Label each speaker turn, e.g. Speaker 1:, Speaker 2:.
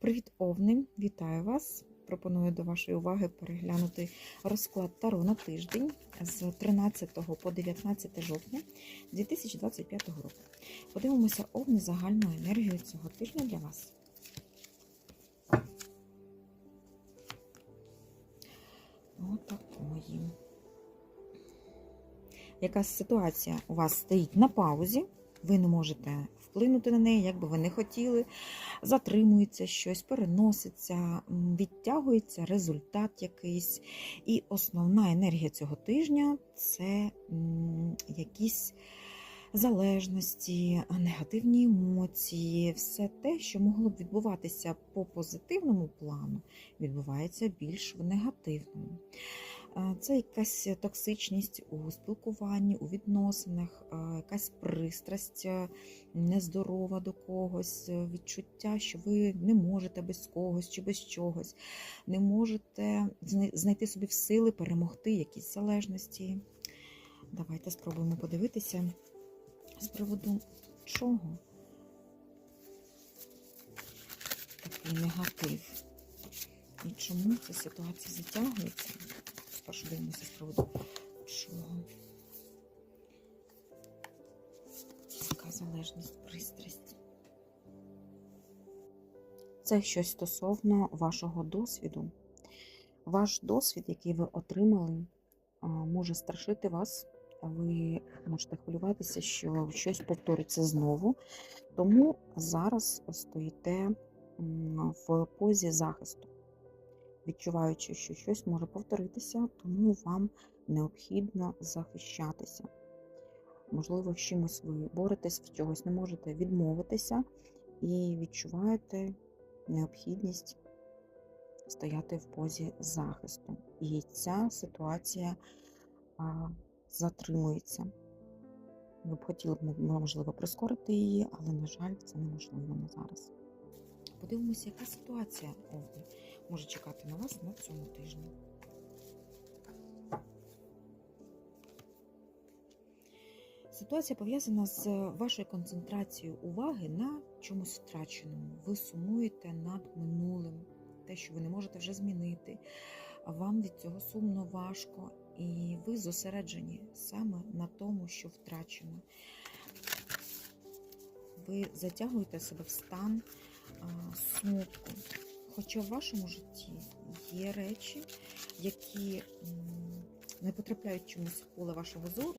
Speaker 1: Привіт, Овни! Вітаю вас! Пропоную до вашої уваги переглянути розклад Таро на тиждень з 13 по 19 жовтня 2025 року. Подивимося овни загальну енергію цього тижня для вас. Отакої. Якась ситуація у вас стоїть на паузі, ви не можете вплинути на неї, як би ви не хотіли. Затримується щось, переноситься, відтягується результат якийсь. І основна енергія цього тижня це якісь залежності, негативні емоції, все те, що могло б відбуватися по позитивному плану, відбувається більш в негативному. Це якась токсичність у спілкуванні, у відносинах, якась пристрасть е, нездорова до когось, е, відчуття, що ви не можете без когось чи без чогось, не можете знайти собі в сили перемогти якісь залежності. Давайте спробуємо подивитися з приводу чого такий негатив. І чому ця ситуація затягується? Спершу дивимося з приводу чого. Яка залежність, пристрасть. Це щось стосовно вашого досвіду. Ваш досвід, який ви отримали, може страшити вас. Ви можете хвилюватися, що щось повториться знову. Тому зараз стоїте в позі захисту відчуваючи, що щось може повторитися, тому вам необхідно захищатися. Можливо, в чимось ви боретесь, в чогось не можете відмовитися і відчуваєте необхідність стояти в позі захисту. І ця ситуація а, затримується. Ви б хотіли можливо, прискорити її, але, на жаль, це неможливо на зараз. Подивимося, яка ситуація може чекати на вас на цьому тижні. Ситуація пов'язана з вашою концентрацією уваги на чомусь втраченому. Ви сумуєте над минулим, те, що ви не можете вже змінити. а Вам від цього сумно важко, і ви зосереджені саме на тому, що втрачено. Ви затягуєте себе в стан смутку. Хоча в вашому житті є речі, які не потрапляють чомусь в поле вашого зору,